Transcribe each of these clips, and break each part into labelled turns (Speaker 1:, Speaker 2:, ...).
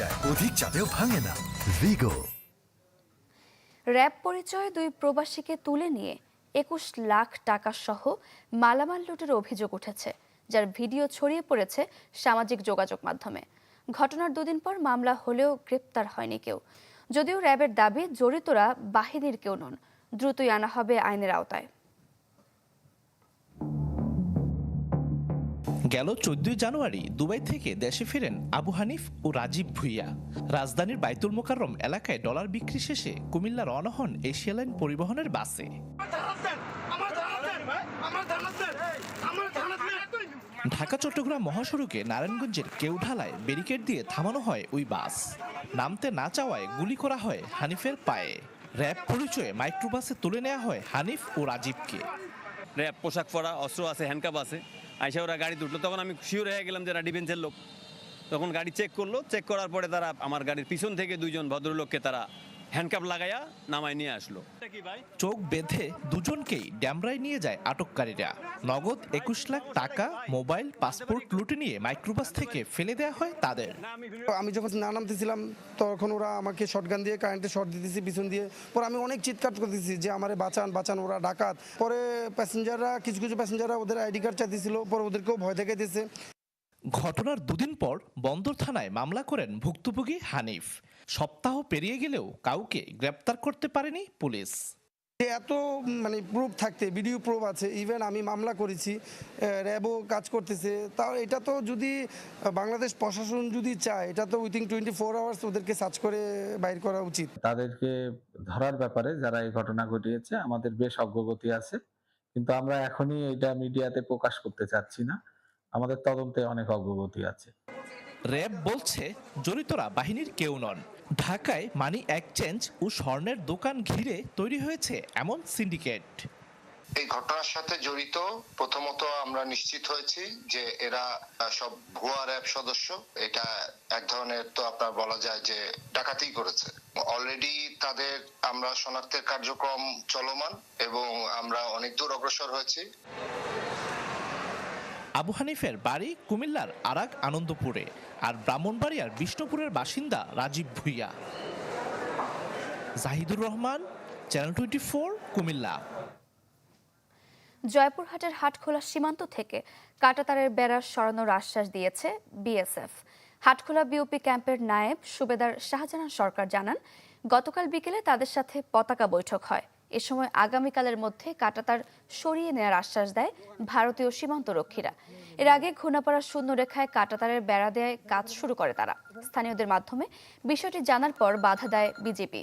Speaker 1: যায় অধিক চাপেও ভাঙে না। ভিগো
Speaker 2: র্যাব পরিচয়ে দুই প্রবাসীকে তুলে নিয়ে একুশ লাখ টাকা সহ মালামাল লুটের অভিযোগ উঠেছে যার ভিডিও ছড়িয়ে পড়েছে সামাজিক যোগাযোগ মাধ্যমে। ঘটনার দুদিন পর মামলা হলেও গ্রেপ্তার হয়নি কেউ। যদিও র্যাবের দাবি জড়িতরা বাহিনীর কেউ নন দ্রুতই আনা হবে আইনের আওতায়।
Speaker 3: গেল চোদ্দই জানুয়ারি দুবাই থেকে দেশে ফেরেন আবু হানিফ ও রাজীব ভুইয়া। রাজধানীর বাইতুল মোকাররম এলাকায় ডলার বিক্রি শেষে কুমিল্লা রওনা হন এশিয়া লাইন পরিবহনের বাসে। ঢাকা, চট্টগ্রাম মহাসড়কে নারায়ণগঞ্জের কেউঢালায় ব্যারিকেড দিয়ে থামানো হয় ওই বাস। নামতে না চাওয়ায় গুলি করা হয় হানিফের পায়ে। র্যাব পরিচয়ে মাইক্রোবাসে তুলে নেওয়া হয় হানিফ ও রাজীবকে।
Speaker 4: র্যাব পোশাক পরা, অস্ত্র আছে হ্যান্ডকাপ আছে। আইসা ওরা গাড়ি উঠল তখন আমি শিওর হয়ে গেলাম যে ডিফেন্সের লোক। তখন গাড়ি চেক করল। চেক করার পরে তারা আমার গাড়ির পিছন থেকে দুইজন ভদ্রলোককে তারা হ্যান্ডকাপ লাগাইয়া নামায় নিয়ে আসলো।
Speaker 3: চোখ বেঁধে দুজনকেই ড্যামরায় নিয়ে যায় আটককারীরা। নগদ একুশ লাখ টাকা মোবাইল পাসপোর্ট লুটে নিয়ে মাইক্রোবাস থেকে ফেলে দেওয়া হয় তাদের।
Speaker 5: আমি যখন না নামতেছিলাম তখন ওরা আমাকে শটগান দিয়ে কারেন্টে শট দিতেছি পিছন দিয়ে। পরে আমি অনেক চিৎকার করতেছি যে আমারে বাঁচান বাঁচান ওরা ডাকাত। পরে প্যাসেঞ্জাররা কিছু কিছু প্যাসেঞ্জাররা ওদের আইডি কার্ড চাইতেছিল পরে ওদেরকেও ভয় দেখাইতেছে।
Speaker 3: ঘটনার দুদিন পর বন্দর থানায় মামলা করেন ভুক্তভোগী হানিফ। সপ্তাহ পেরিয়ে গেলেও কাউকে গ্রেপ্তার করতে পারেনি পুলিশ।
Speaker 5: যে এত মানে প্রুফ থাকতে ভিডিও প্রুফ আছে ইভেন আমি মামলা করেছি র্যাবও কাজ করতেছে তাও এটা তো যদি বাংলাদেশ প্রশাসন যদি চায় এটা তো উইথিন টোয়েন্টি ফোর আওয়ার্স ওদেরকে সার্চ করে বাইর করা উচিত।
Speaker 6: তাদেরকে ধরার ব্যাপারে যারা এই ঘটনা ঘটিয়েছে আমাদের বেশ অগ্রগতি আছে কিন্তু আমরা এখনই এটা মিডিয়াতে প্রকাশ করতে চাচ্ছি না আমাদের তদন্তে অনেক অগ্রগতি আছে।
Speaker 3: র্যাব বলছে জড়িতরা বাহিনীর কেউ নন। ঢাকায় মানি এক্সচেঞ্জ ও স্বর্ণের দোকান ঘিরে তৈরি হয়েছে এমন সিন্ডিকেট।
Speaker 7: এই ঘটনার সাথে জড়িত প্রথমত আমরা নিশ্চিত হয়েছি যে এরা সব ভুয়া র্যাব সদস্য। এটা এক ধরনের তো আপনার বলা যায় যে ডাকাতি করেছে। অলরেডি তাদের আমরা শনাক্তের কার্যক্রম চলমান এবং আমরা অনেক দূর অগ্রসর হয়েছি।
Speaker 3: আবু হানিফের বাড়ি কুমিল্লার আরাক আনন্দপুরে আর ব্রাহ্মণবাড়িয়ার বিষ্ণুপুরের বাসিন্দা Rajib Bhuiyan. Jahidur Rahman, channel twenty Cumilla.
Speaker 2: জয়পুরহাটের হাটখোলা সীমান্ত থেকে কাটাতারের বেড়া সরানোর আশ্বাস দিয়েছে বিএসএফ। হাটখোলা বিওপি ক্যাম্পের নায়েব সুবেদার শাহজাহান সরকার জানান, গতকাল বিকেলে তাদের সাথে পতাকা বৈঠক হয়। এ সময় আগামীকালের মধ্যে কাটাতার সরিয়ে নেওয়ার আশ্বাস দেয় ভারতীয় সীমান্ত রক্ষীরা এর আগে ঘূর্ণাপাড়া শূন্য রেখায় কাটাতারের বেড়া দেয় কাজ শুরু করে তারা। স্থানীয়দের মাধ্যমে বিষয়টি জানার পর বাধা দেয় বিজেপি।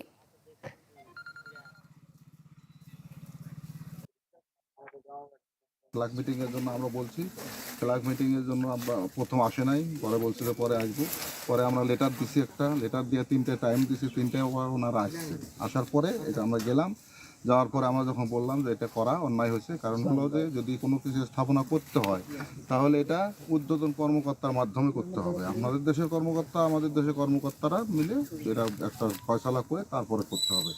Speaker 8: ফ্ল্যাগ মিটিং এর জন্য আমরা বলছি। ফ্ল্যাগ মিটিং এর জন্য আমরা প্রথম আসে নাই, পরে বলছিল পরে আসব। পরে আমরা লেটার দিছি একটা লেটার দিয়ে তিনটে টাইম দিছি, তিনটে ওনারা আসছে। আসার পরে এটা আমরা গেলাম। যাওয়ার পরে আমরা যখন বললাম যে এটা করা অন্যায় হয়েছে কারণ হলো যে যদি কোনো কিছু স্থাপনা করতে হয় তাহলে এটা উদ্বোধন কর্মকর্তার মাধ্যমে করতে হবে। আপনাদের দেশের কর্মকর্তা আমাদের দেশের কর্মকর্তারা মিলে এটা একটা ফয়সালা করে তারপরে করতে হবে।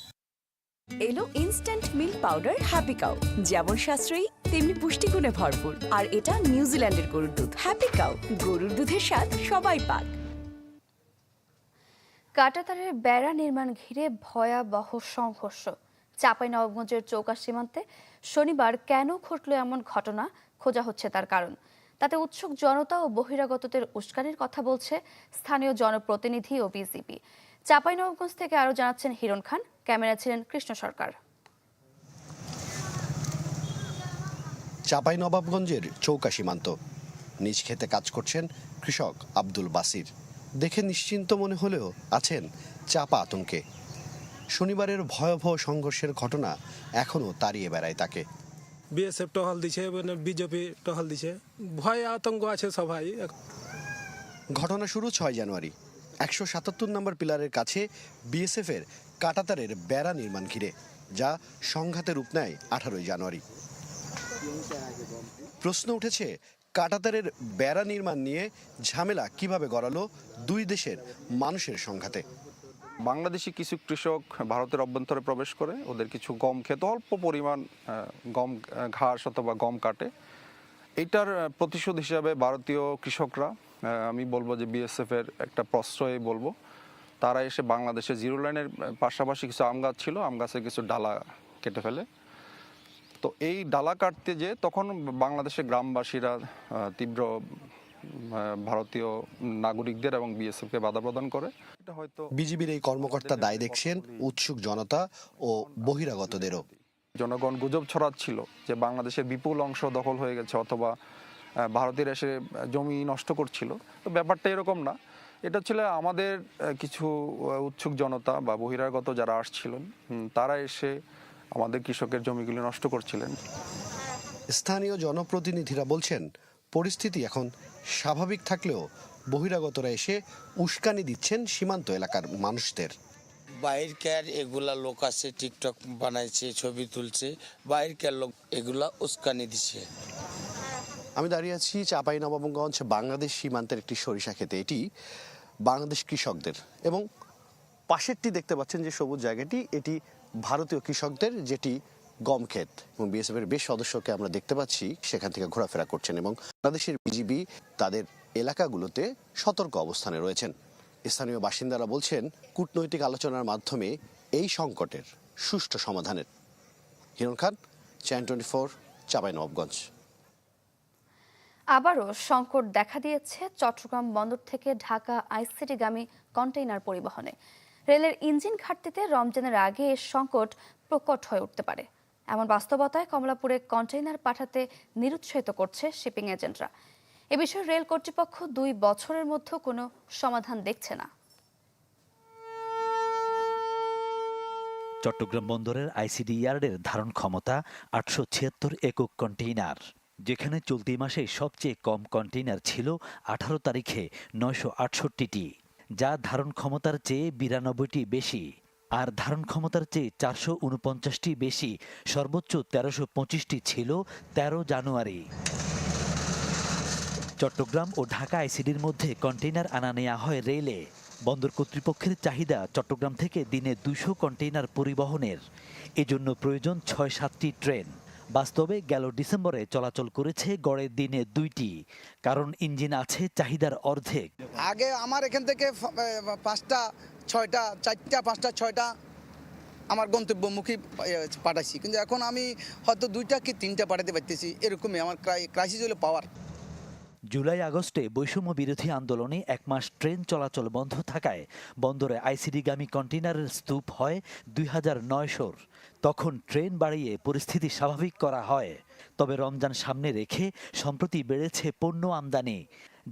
Speaker 9: এলো instant milk powder Happy Cow যেমন সাশ্রয়ী তেমনি পুষ্টিগুণে ভরপুর। আর এটা নিউজিল্যান্ডের গরুর দুধ। হ্যাপি কাউ গরুর দুধের স্বাদ সবাই পাক।
Speaker 2: কাটাতারের বেড়া নির্মাণ ঘিরে ভয়াবহ সংঘর্ষ। চাঁপাইনবাবগঞ্জের চৌকা সীমান্তে শনিবার কেন ঘটল এমন ঘটনা খোঁজা হচ্ছে তার কারণ। তাতে উৎসুক জনতা ও বহিরাগতদের উস্কানির কথা বলছে স্থানীয় জনপ্রতিনিধি ও বিজিবি। চাঁপাইনবাবগঞ্জ থেকে আরও জানাচ্ছেন হিরণ খান। ক্যামেরা ছিলেন কৃষ্ণ সরকার।
Speaker 10: চাঁপাইনবাবগঞ্জের চৌকা সীমান্ত। নিজ খেতে কাজ করছেন কৃষক আব্দুল বাসির। দেখে নিশ্চিন্ত মনে হলেও আছেন চাপা আতঙ্কে। শনিবারের ভয়াবহ সংঘর্ষের ঘটনা এখনও তাড়িয়ে বেড়ায় তাকে।
Speaker 11: বিএসএফ টহল দিছে মানে বিজেপি টহল দিছে। ভয় আতঙ্ক আছে সবাই।
Speaker 10: ঘটনা শুরু ছয় জানুয়ারি। একশো সাতাত্তর নম্বর পিলারের কাছে বিএসএফের কাটাতারের বেড়া নির্মাণ ঘিরে যা সংঘাতের রূপ নেয় আঠারোই জানুয়ারি। প্রশ্ন উঠেছে কাটাতারের বেড়া নির্মাণ নিয়ে ঝামেলা কীভাবে গড়ালো দুই দেশের মানুষের সংঘাতে?
Speaker 12: বাংলাদেশি কিছু কৃষক ভারতের অভ্যন্তরে প্রবেশ করে, ওদের কিছু গম খেতে অল্প পরিমাণ গম ঘাস অথবা গম কাটে। এটার প্রতিশোধ হিসাবে ভারতীয় কৃষকরা আমি বলব যে বিএসএফ এর একটা প্রশ্রয় বলব, তারা এসে বাংলাদেশে জিরো লাইনের পাশাপাশি কিছু আম গাছ ছিল, আম গাছের কিছু ডালা কেটে ফেলে। তো এই ডালা কাটতে যে তখন বাংলাদেশের গ্রামবাসীরা তীব্র ভারতীয় নাগরিকদের এবং বিএসএফকে বাধা প্রদান করে। এটা হয়তো
Speaker 10: বিজিবির এই কর্মকর্তা দায় দেখছেন উৎসুক জনতা ও বহিরাগতদেরও।
Speaker 12: জনগণ গুজব ছড়াচ্ছিল যে বাংলাদেশের বিপুল অংশ দখল হয়ে গেছে অথবা ভারতের এসে জমি নষ্ট করছিল। তো ব্যাপারটা এরকম না। এটা ছিল আমাদের কিছু উৎসুক জনতা বা বহিরাগত যারা আসছিলেন তারা এসে আমাদের কৃষকের জমিগুলি নষ্ট করছিলেন।
Speaker 10: স্থানীয় জনপ্রতিনিধিরা বলছেন পরিস্থিতি এখন স্বাভাবিক থাকলেও বহিরাগতরা এসে উস্কানি দিচ্ছেন সীমান্ত এলাকার মানুষদের।
Speaker 13: বাইরকার এগুলা লোক আছে টিকটক বানাইছে ছবি তুলছে বাইরকার লোক এগুলা উস্কানি দিছে।
Speaker 10: আমি দাঁড়িয়ে আছি চাপাই নবাবগঞ্জ বাংলাদেশ সীমান্তের একটি সরিষা খেতে এটি বাংলাদেশ কৃষকদের এবং পাশেরটি দেখতে পাচ্ছেন যে সবুজ জায়গাটি এটি ভারতীয় কৃষকদের যেটি গম ক্ষেত এবং বিএসএফ এর বেশ সদস্যকে আমরা দেখতে পাচ্ছি, সেখান থেকে ঘোরাফেরা করছেন এবং বাংলাদেশের বিজিবি তাদের এলাকাগুলোতে সতর্ক অবস্থানে রয়েছেন। স্থানীয় বাসিন্দারা বলছেন, কূটনৈতিক আলোচনার মাধ্যমে এই সংকটের সুষ্ঠু সমাধানের। Hiran Khan channel twenty four Chapainawabganj
Speaker 2: আবারও সংকট দেখা দিয়েছে চট্টগ্রাম বন্দর থেকে ঢাকা আইসিটিগামী কন্টেইনার পরিবহনে। রেলের ইঞ্জিন ঘাটতিতে রমজানের আগে এ সংকট প্রকট হয়ে উঠতে পারে। এমন বাস্তবতায় কমলাপুরে কন্টেইনার পাঠাতে নিরুৎসাহিত করছে শিপিং এজেন্টরা। এ বিষয়ে রেল কর্তৃপক্ষ দুই বছরের মধ্যে কোনো সমাধান দেখছে না।
Speaker 14: চট্টগ্রাম বন্দরের আইসিডি ইয়ার্ডের ধারণ ক্ষমতা আটশো ছিয়াত্তর একক কন্টেইনার, যেখানে চলতি মাসে সবচেয়ে কম কন্টেইনার ছিল আঠারো তারিখে নয়শো আটষট্টিটি, যা ধারণ ক্ষমতার চেয়ে বিরানব্বইটি বেশি। আর ধারণ ক্ষমতার চেয়ে চারশো উনপঞ্চাশটি বেশি, সর্বোচ্চ তেরোশো পঁচিশটি ছিল তেরো জানুয়ারি। চট্টগ্রাম ও ঢাকা আইসিডির মধ্যে কন্টেইনার আনা নেওয়া হয় রেলে। বন্দর কর্তৃপক্ষের চাহিদা চট্টগ্রাম থেকে দিনে দুশো কন্টেইনার পরিবহনের। এজন্য প্রয়োজন ছয় সাতটি ট্রেন। বাস্তবে গেল ডিসেম্বরে চলাচল করেছে গড়ে দিনে দুইটি, কারণ ইঞ্জিন আছে চাহিদার অর্ধেক।
Speaker 5: আগে আমার এখান থেকে পাঁচটা ছয়টা, চারটা, পাঁচটা, ছয়টা আমার গন্তব্যমুখী পাঠাইছি। কিন্তু এখন আমি হয়তো দুইটা কি তিনটা পাঠাতে পারতেছি, এরকমই আমার ক্রাইসিস হলো পাওয়ার
Speaker 14: জুলাই আগস্টে বৈষম্য বিরোধী আন্দোলনে এক মাস ট্রেন চলাচল বন্ধ থাকায় বন্দরে আইসিডিগামী কন্টেনারের স্তূপ হয় দুই হাজার নয়শোর। তখন ট্রেন বাড়িয়ে পরিস্থিতি স্বাভাবিক করা হয়, তবে রমজান সামনে রেখে সম্প্রতি বেড়েছে পণ্য আমদানি।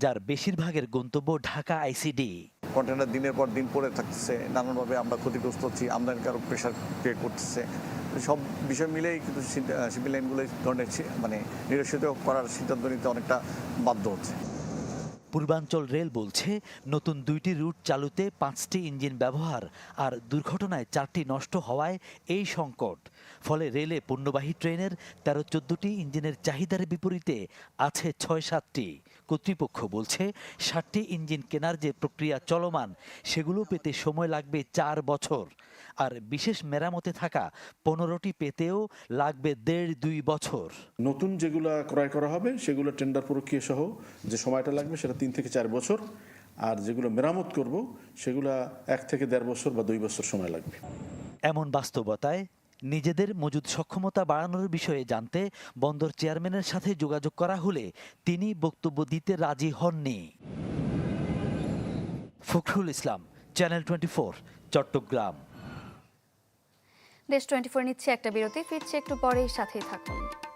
Speaker 14: যার বেশিরভাগের গন্তব্য ঢাকা আইসিডি।
Speaker 15: কন্টেনার দিনের পর দিন পড়ে থাকছে নানানভাবে আমরা ক্ষতিগ্রস্ত হচ্ছি আমদানিকারক প্রেশার ক্রিয়েট করতেছে। সব বিষয় মিলেই কিন্তু শিপিং লাইনগুলো ধরনের মানে নিরসিত করার সিদ্ধান্ত নিতে অনেকটা বাধ্য হচ্ছে।
Speaker 14: পূর্বাঞ্চল রেল বলছে নতুন দুইটি রুট চালুতে পাঁচটি ইঞ্জিন ব্যবহার আর দুর্ঘটনায় চারটি নষ্ট হওয়ায় এই সংকট। ফলে রেলে পণ্যবাহী ট্রেনের তেরো চোদ্দটি ইঞ্জিনের চাহিদার বিপরীতে আছে ছয় সাতটি। কর্তৃপক্ষ বলছে ষাটটি ইঞ্জিন কেনার যে প্রক্রিয়া চলমান সেগুলো পেতে সময় লাগবে চার বছর। আর বিশেষ মেরামতে থাকা পনেরোটি পেতেও লাগবে দেড় দুই বছর।
Speaker 16: নতুন যেগুলো ক্রয় করা হবে সেগুলো টেন্ডার প্রক্রিয়া সহ যে সময়টা লাগবে সেটা তিন থেকে চার বছর। আর যেগুলো মেরামত করব সেগুলো এক থেকে দেড় বছর বা দুই বছর সময় লাগবে।
Speaker 14: এমন বাস্তবতায় নিজেদের মজুদ সক্ষমতা বাড়ানোর বিষয়ে জানতে বন্দর চেয়ারম্যানের সাথে যোগাযোগ করা হলে তিনি বক্তব্য দিতে রাজি হননি। Fakhrul Islam channel twenty Chattogram.
Speaker 2: দেশ টোয়েন্টি ফোর নিচ্ছে একটা বিরতি, ফিরছে একটু পরেই সাথেই থাকুন।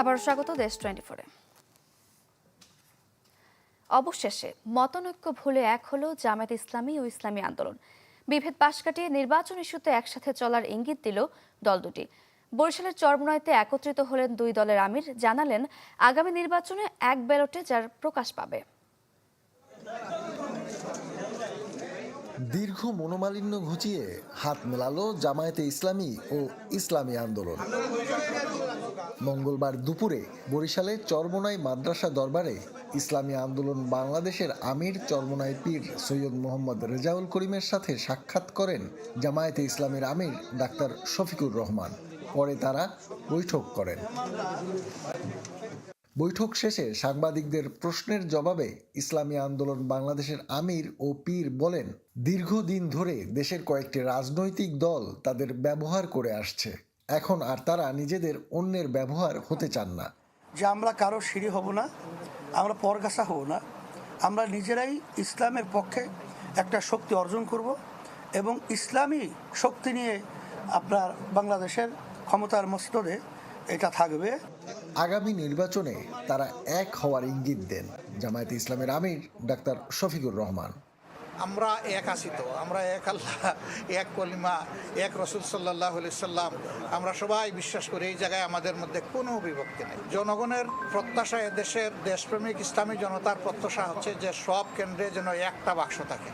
Speaker 2: আবারও স্বাগত দেশ টোয়েন্টি ফোরে অবশেষে মতনৈক্য ভুলে এক হলো জামায়াত ইসলামী ও ইসলামী আন্দোলন। বিভেদ পাশ কাটিয়ে নির্বাচন ইস্যুতে একসাথে চলার ইঙ্গিত দিল দল দুটি। বরিশালের চরমনাইতে একত্রিত হলেন দুই দলের আমির, জানালেন আগামী নির্বাচনে এক ব্যালটে যার প্রকাশ পাবে।
Speaker 1: দীর্ঘ মনোমালিন্য ঘুচিয়ে হাত মেলালো জামায়াতে ইসলামী ও ইসলামী আন্দোলন। মঙ্গলবার দুপুরে বরিশালে চরমোনাই মাদ্রাসা দরবারে ইসলামী আন্দোলন বাংলাদেশের আমির চরমোনাই পীর সৈয়দ মোহাম্মদ রেজাউল করিমের সাথে সাক্ষাৎ করেন জামায়াতে ইসলামের আমির ডাক্তার শফিকুর রহমান। পরে তারা বৈঠক করেন। বৈঠক শেষে সাংবাদিকদের প্রশ্নের জবাবে ইসলামী আন্দোলন বাংলাদেশের আমির ও পীর বলেন, দীর্ঘদিন ধরে দেশের কয়েকটি রাজনৈতিক দল তাদের ব্যবহার করে আসছে। এখন আর তারা নিজেদের অন্যের ব্যবহার হতে চান না।
Speaker 17: যে আমরা কারও সিঁড়ি হব না আমরা পরগাছা হব না। আমরা নিজেরাই ইসলামের পক্ষে একটা শক্তি অর্জন করব এবং ইসলামী শক্তি নিয়ে আপনার বাংলাদেশের ক্ষমতার মস্তদে এটা থাকবে।
Speaker 1: আগামী নির্বাচনে তারা এক হওয়ার ইঙ্গিত দেন জামায়াতে ইসলামের আমির ডাক্তার শফিকুর রহমান।
Speaker 18: আমরা এক আছি তো, আমরা এক আল্লাহ, এক কলিমা, এক রসুল সাল্লাহ সাল্লাম। আমরা সবাই বিশ্বাস করি এই জায়গায় আমাদের মধ্যে কোনো বিভক্তি নেই। জনগণের প্রত্যাশা এদেশের দেশপ্রেমিক ইসলামী জনতার প্রত্যাশা হচ্ছে যে সব কেন্দ্রে যেন একটা বাক্স থাকে।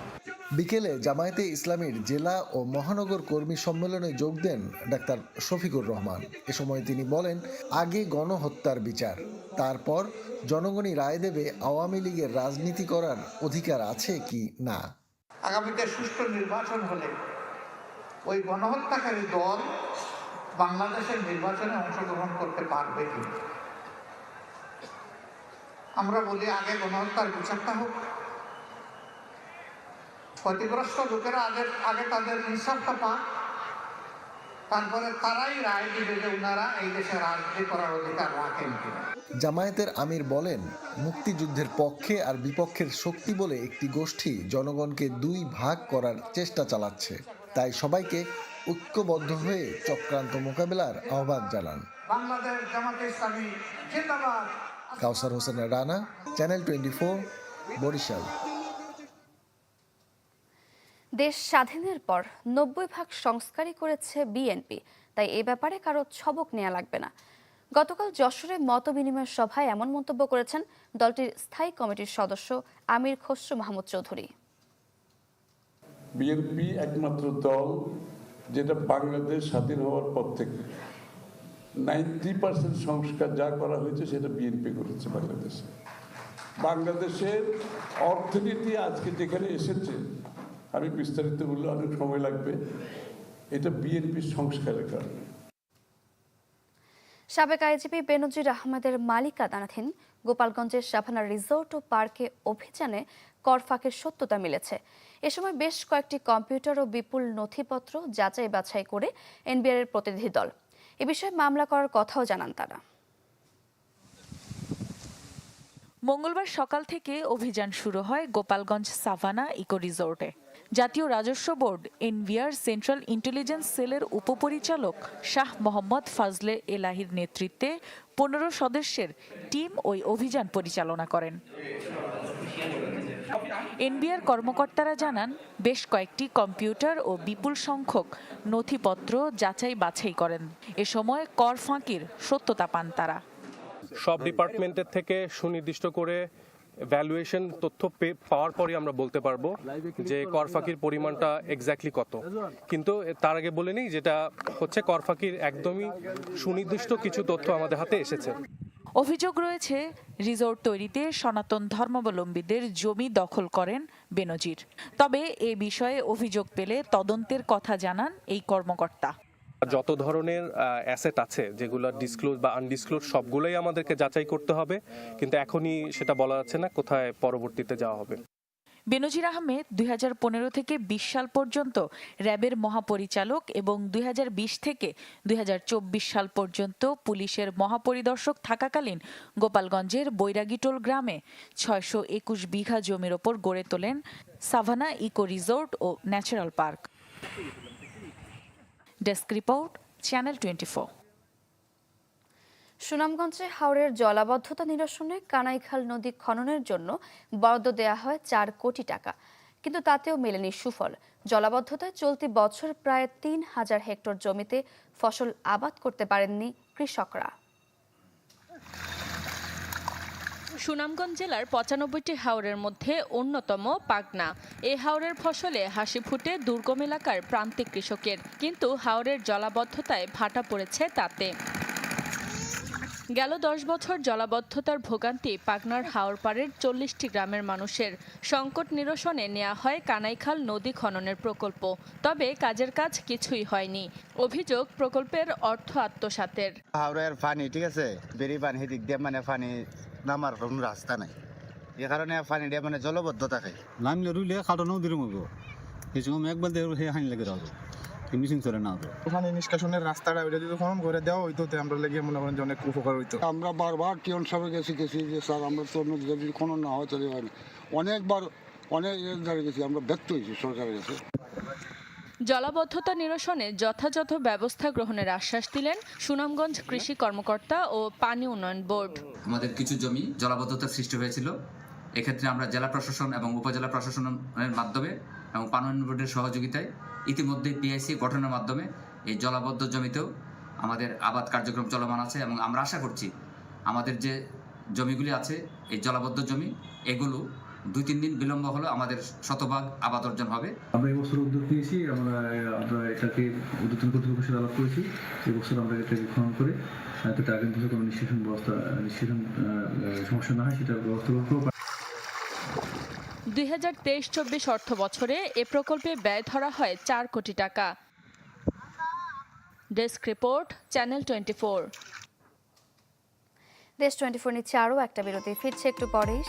Speaker 1: বিকেলে জামায়াতে ইসলামীর জেলা ও মহানগর কর্মী সম্মেলনে যোগ দেন ডাক্তার শফিকুর রহমান। এ সময় তিনি বলেন, আগে গণহত্যার বিচার, তারপর জনগণই রায় দেবে আওয়ামী লীগের রাজনীতি করার অধিকার আছে কি না?
Speaker 18: আগামীতে সুষ্ঠু নির্বাচন হলে ওই গণহত্যাকারী দল বাংলাদেশের নির্বাচনে অংশগ্রহণ করতে পারবে কি? আমরা বলি, আগে গণহত্যার বিচারটা হোক। ক্ষতিগ্রস্ত লোকেরা আগে আগে তাদের ইনসাফটা পাক। তারপরে তারাই রায় দিবে যে ওনারা এই দেশে রাজনীতি করার অধিকার রাখেন
Speaker 1: জামায়াতের আমির বলেন মুক্তিযুদ্ধের পক্ষে আর বিপক্ষের শক্তি বলে একটি গোষ্ঠী জনগণকে দুই ভাগ করার চেষ্টা চালাচ্ছে। তাই সবাইকে ঐক্যবদ্ধ হয়ে চক্রান্ত মোকাবেলার আহ্বান জানান।
Speaker 18: বাংলাদেশ জামাতে ইসলামী জিন্দাবাদ।
Speaker 1: Kawsar Hossain Rana channel twenty four Barishal.
Speaker 2: দেশ স্বাধীনের পর নব্বই ভাগ সংস্কারই করেছে বিএনপি, তাই এ ব্যাপারে কারও ছবক নেওয়া লাগবে না। গতকাল যশোরে মত বিনিময় সভায় এমন মন্তব্য করেছেন দলটির স্থায়ী কমিটির সদস্য আমির খসরু মাহমুদ চৌধুরী।
Speaker 19: বিএনপি একমাত্র দল যেটা বাংলাদেশ স্বাধীন হওয়ার পর থেকে নাইনটি পার্সেন্ট সংস্কার যা করা হয়েছে সেটা বিএনপি করেছে বাংলাদেশে। বাংলাদেশের অর্থনীতি আজকে যেখানে এসেছে আমি বিস্তারিত বললে অনেক সময় লাগবে। এটা বিএনপির সংস্কারের কারণে।
Speaker 2: সাবেক আইজিপি বেনজির আহমেদের মালিকানাধীন গোপালগঞ্জের সাভানা রিসোর্ট ও পার্কে অভিযানে কর ফাঁকের সত্যতা মিলেছে। এ সময় বেশ কয়েকটি কম্পিউটার ও বিপুল নথিপত্র যাচাই বাছাই করে এনবিআর এর প্রতিনিধি দল। এ বিষয়ে মামলা করার কথাও জানান তারা।
Speaker 20: মঙ্গলবার সকাল থেকে অভিযান শুরু হয় গোপালগঞ্জ সাভানা ইকো রিসোর্টে। জাতীয় রাজস্ব বোর্ড, এনভিআর সেন্ট্রাল ইন্টেলিজেন্স সেলের উপপরিচালক শাহ মোহাম্মদ ফাজলে এলাহির নেতৃত্বে পনেরো সদস্যের টিম ওই অভিযান পরিচালনা করেন। এনবিআর কর্মকর্তারা জানান, বেশ কয়েকটি কম্পিউটার ও বিপুল সংখ্যক নথিপত্র যাচাই বাছাই করেন। এ সময় কর ফাঁকির সত্যতা পান তারা।
Speaker 21: সব ডিপার্টমেন্টের থেকে সুনির্দিষ্ট করে ভ্যালুয়েশন তথ্য পে- পাওয়ার পরে আমরা বলতে পারব যে কর ফাঁকির পরিমাণটা এক্স্যাক্টলি কত। কিন্তু তার আগে বলে নিই যেটা হচ্ছে কর ফাঁকির একদমই সুনির্দিষ্ট কিছু তথ্য আমাদের হাতে এসেছে।
Speaker 20: অভিযোগ রয়েছে রিসোর্ট তৈরিতে সনাতন ধর্মাবলম্বীদের জমি দখল করেন বেনজির। তবে এ বিষয়ে অভিযোগ পেলে তদন্তের কথা জানান এই কর্মকর্তা।
Speaker 21: যত ধরনের অ্যাসেট আছে, যেগুলো ডিসক্লোজ বা আনডিসক্লোজ সবগুলোই আমাদেরকে যাচাই করতে হবে। কিন্তু এখনই সেটা বলা যাচ্ছে না, কোথায় পরবর্তীতে যাওয়া হবে।
Speaker 20: বেনজির আহমেদ দু হাজার পনেরো থেকে বিশ সাল পর্যন্ত র্যাবের মহাপরিচালক এবং দুই হাজার বিশ থেকে দুই হাজার চব্বিশ সাল পর্যন্ত পুলিশের মহাপরিদর্শক থাকাকালীন গোপালগঞ্জের বৈরাগীটোল গ্রামে ছয়শো একুশ বিঘা জমির ওপর গড়ে তোলেন সাভানা ইকো রিসোর্ট ও Natural Park. Desk report channel twenty four
Speaker 2: সুনামগঞ্জে হাওরের জলাবদ্ধতা নিরসনে কানাইখাল নদী খননের জন্য বরাদ্দ দেয়া হয় চার কোটি টাকা। কিন্তু তাতেও মেলেনি সুফল। জলাবদ্ধতায় চলতি বছর প্রায় তিন হাজার হেক্টর জমিতে ফসল আবাদ করতে পারেননি কৃষকরা।
Speaker 22: সুনামগঞ্জ জেলার পঁচানব্বইটি হাওরের মধ্যে অন্যতম পাগনা। এ হাওরের ফসলে হাসি ফুটে দুর্গম এলাকার প্রান্তিক কৃষকের। কিন্তু হাওরের জলাবদ্ধতায় ভাটা পড়েছে তাতে। গেল দশ বছর জলাবদ্ধতার ভোগান্তি পাগনার হাওর পাড়ের চল্লিশটি গ্রামের মানুষের। সংকট নিরসনে নেওয়া হয় কানাইখাল নদী খননের প্রকল্প। তবে কাজের কাজ কিছুই হয়নি। অভিযোগ প্রকল্পের অর্থ আত্মসাতের।
Speaker 9: হাওড়ের পানি, ঠিক আছে? বেরি পানি সেদিক দিয়ে মানে পানি নামার কোনো রাস্তা নাই। এই কারণে পানি দিয়ে মানে জলবদ্ধ থাকে
Speaker 23: নামলে রুইলে দিরম হব এই সময় একবার হে হানি লেগে রাখব মিশিং চলে না
Speaker 5: ওখানে নিষ্কাশনের রাস্তাটা ওইটা যদি খনন করে দেওয়া হইতো তো আমরা লেগে মনে করেন যে অনেক উপকার হইতো।
Speaker 6: আমরা বারবার টিয়ন সাহেবের কাছে গেছি যে স্যার আমরা তো যদি খনন না হয় তাহলে হয় অনেকবার অনেক জায়গায় গেছি আমরা ব্যক্ত হয়েছি সরকারের কাছে।
Speaker 22: জলাবদ্ধতা নিরসনে যথাযথ ব্যবস্থা গ্রহণের আশ্বাস দিলেন সুনামগঞ্জ কৃষি কর্মকর্তা ও পানি উন্নয়ন বোর্ড।
Speaker 18: আমাদের কিছু জমি জলাবদ্ধতা সৃষ্টি হয়েছিল। এক্ষেত্রে আমরা জেলা প্রশাসন এবং উপজেলা প্রশাসনের মাধ্যমে এবং পানি উন্নয়ন বোর্ডের সহযোগিতায় ইতিমধ্যে পিআইসি গঠনের মাধ্যমে এই জলাবদ্ধ জমিতেও আমাদের আবাদ কার্যক্রম চলমান আছে এবং আমরা আশা করছি আমাদের যে জমিগুলি আছে, এই জলাবদ্ধ জমি, এগুলো দুই তিন দিন বিলম্ব হলেও আমাদের শতভাগ আবাদ অর্জন হবে।
Speaker 24: আমরা এবছর উদ্যোগ নিয়েছি আমরা আমরা এটাকে উদ্যোতন কর্তৃপক্ষের সাথে আলাপ করেছি এবছর আমরা এটাকে খনন করে যাতে আগামী বছর কোনো নিষ্কাশন ব্যবস্থা নিষ্কাশন সমস্যা না হয় সেটা ব্যবস্থা করব।
Speaker 22: দুই হাজার তেইশ চব্বিশ অর্থ বছরে এ প্রকল্পে ব্যয় ধরা হয় চার কোটি টাকা। Desk report channel twenty four.
Speaker 2: দেশ টোয়েন্টি ফোর নিচ্ছে আরও একটা বিরতি ফিরছে একটু পরেই